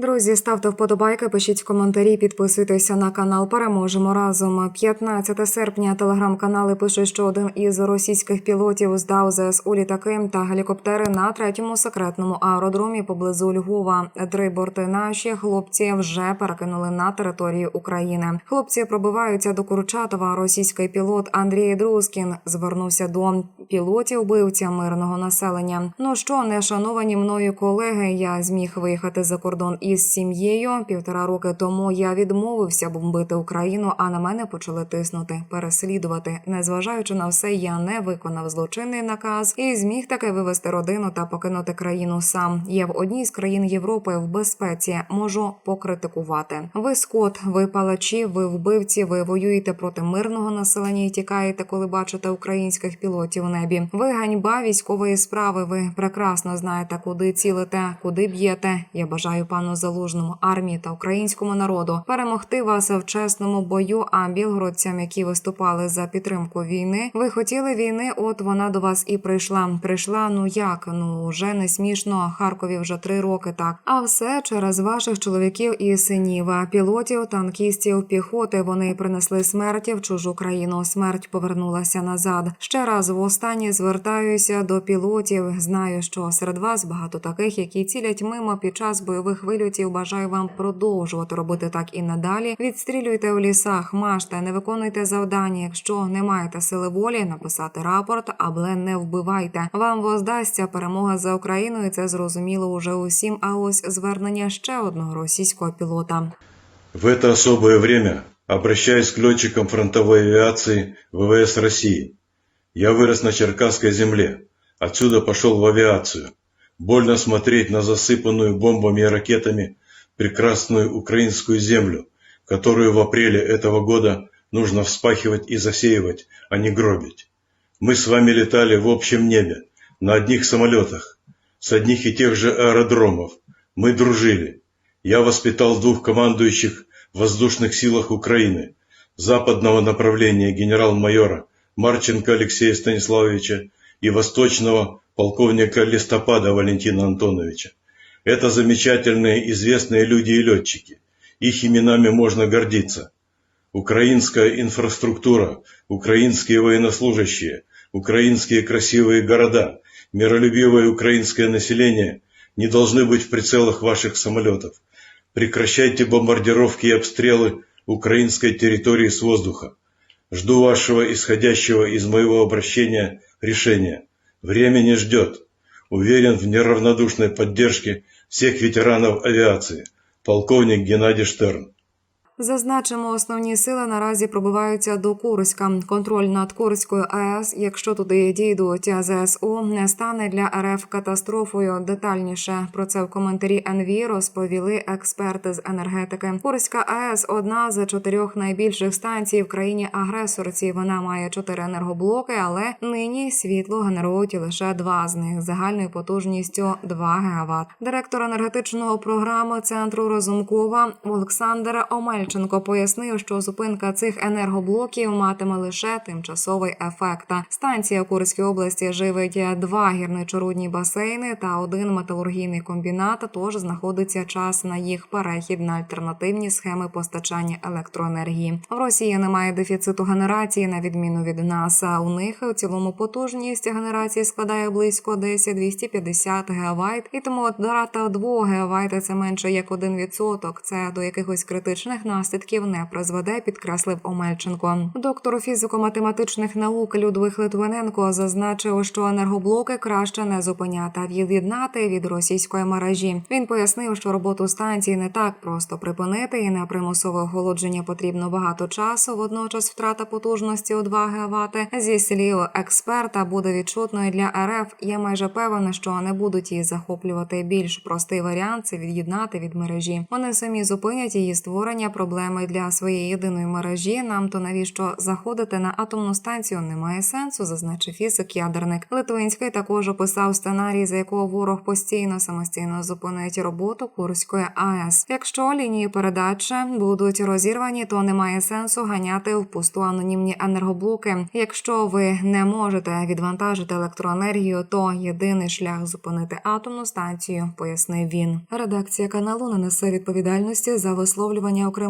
Друзі, ставте вподобайки, пишіть в коментарі, підписуйтеся на канал. Переможемо разом. 15 серпня телеграм-канали пишуть, що один із російських пілотів здав ЗСУ літаки та гелікоптери на третьому секретному аеродромі поблизу Львова. Три борти наші хлопці вже перекинули на територію України. Хлопці пробиваються до Курчатова. Російський пілот Андрій Друскін звернувся до пілотів вбивця мирного населення. Ну що, не шановані мною колеги, я зміг виїхати за кордон із сім'єю. Півтора роки тому я відмовився бомбити Україну, а на мене почали тиснути, переслідувати. Незважаючи на все, я не виконав злочинний наказ і зміг таки вивести родину та покинути країну сам. Я в одній з країн Європи в безпеці можу покритикувати. Ви скот, ви палачі, ви вбивці, ви воюєте проти мирного населення і тікаєте, коли бачите українських пілотів у небі. Ви ганьба військової справи. Ви прекрасно знаєте, куди цілите, куди б'єте. Я бажаю пану залужному армії та українському народу перемогти вас в чесному бою. А білгородцям, які виступали за підтримку війни, ви хотіли війни. От вона до вас і прийшла. Прийшла. Ну як? Ну вже не смішно. Харкові вже три роки так. А все через ваших чоловіків і синів, пілотів, танкістів, піхоти. Вони принесли смерті в чужу країну. Смерть повернулася назад. Ще раз востаннє звертаюся до пілотів. Знаю, що серед вас багато таких, які цілять мимо під час бойових вильотів. Бажаю вам продовжувати робити так і надалі. Відстрілюйте у лісах, мажте, не виконуйте завдання. Якщо не маєте сили волі, написати рапорт, але не вбивайте. Вам воздасться перемога за Україну, і це зрозуміло уже усім. А ось звернення ще одного російського пілота. В это особое время обращаюсь к летчикам фронтовой авиации ВВС России. Я вырос на Черкасской земле, отсюда пошел в авиацию. Больно смотреть на засыпанную бомбами и ракетами прекрасную украинскую землю, которую в апреле этого года нужно вспахивать и засеивать, а не гробить. Мы с вами летали в общем небе, на одних самолетах, с одних и тех же аэродромов. Мы дружили. Я воспитал двух командующих в воздушных силах Украины, западного направления генерал-майора Марченко Алексея Станиславовича и восточного полковника Листопада Валентина Антоновича. Это замечательные известные люди и летчики. Их именами можно гордиться. Украинская инфраструктура, украинские военнослужащие, украинские красивые города, миролюбивое украинское население не должны быть в прицелах ваших самолетов. Прекращайте бомбардировки и обстрелы украинской территории с воздуха. Жду вашего исходящего из моего обращения решения. Время не ждет. Уверен в неравнодушной поддержке всех ветеранов авиации. Полковник Геннадий Штерн. Зазначимо, основні сили наразі пробиваються до Курська. Контроль над Курською АЕС, якщо туди дійдуть ЗСУ, не стане для РФ катастрофою. Детальніше про це в коментарі НВ розповіли експерти з енергетики. Курська АЕС одна з чотирьох найбільших станцій в країні агресорці. Вона має чотири енергоблоки, але нині світло генерують лише два з них загальною потужністю 2 ГВт. Директор енергетичного програми центру Розумкова Олександр Омель. Марченко пояснив, що зупинка цих енергоблоків матиме лише тимчасовий ефект. Станція в Курській області живить два гірничорудні басейни та один металургійний комбінат. Тож знаходиться час на їх перехід на альтернативні схеми постачання електроенергії. В Росії немає дефіциту генерації на відміну від нас. У них у цілому потужність генерації складає близько 10-250 ГВт, і тому втрата 2 ГВт – це менше як 1%. Це до якихось критичних наслідків не призведе, підкреслив Омельченко. Доктор фізико-математичних наук Людвиг Литвиненко зазначив, що енергоблоки краще не зупиняти, а від'єднати від російської мережі. Він пояснив, що роботу станції не так просто припинити, і на примусове охолодження потрібно багато часу. Водночас втрата потужності у 2 ГВт. Зі слів експерта буде відчутною для РФ. Я майже певен, що не будуть її захоплювати. Більш простий варіант це від'єднати від мережі. Вони самі зупинять її створення. Проблем проблеми для своєї єдиної мережі. Нам то навіщо заходити на атомну станцію немає сенсу, зазначив фізик ядерник. Литвинський також описав сценарій, за якого ворог постійно самостійно зупинить роботу Курської АЕС. Якщо лінії передачі будуть розірвані, то немає сенсу ганяти в пусту анонімні енергоблоки. Якщо ви не можете відвантажити електроенергію, то єдиний шлях зупинити атомну станцію, пояснив він. Редакція каналу не несе відповідальності за висловлювання окремих